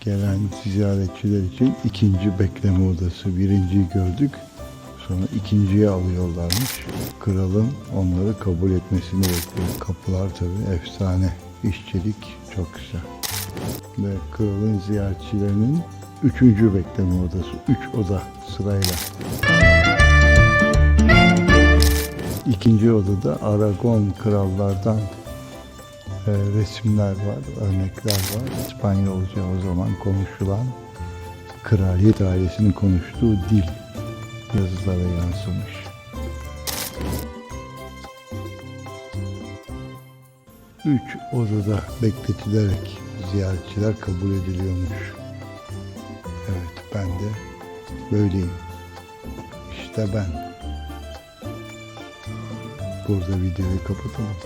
Gelen ziyaretçiler için ikinci bekleme odası. Birinciyi gördük. Sonra ikinciye alıyorlarmış. Kralın onları kabul etmesini bekliyor. Kapılar tabii efsane. İşçilik çok güzel. Ve kralın ziyaretçilerinin üçüncü bekleme odası. Üç oda sırayla. İkinci odada Aragon krallardan e, resimler var, örnekler var. İspanyolca o zaman konuşulan kraliyet ailesinin konuştuğu dil yazılara yansımış. Üç odada bekletilerek ziyaretçiler kabul ediliyormuş. Evet ben de böyleyim. İşte ben. Burada videoyu kapatalım.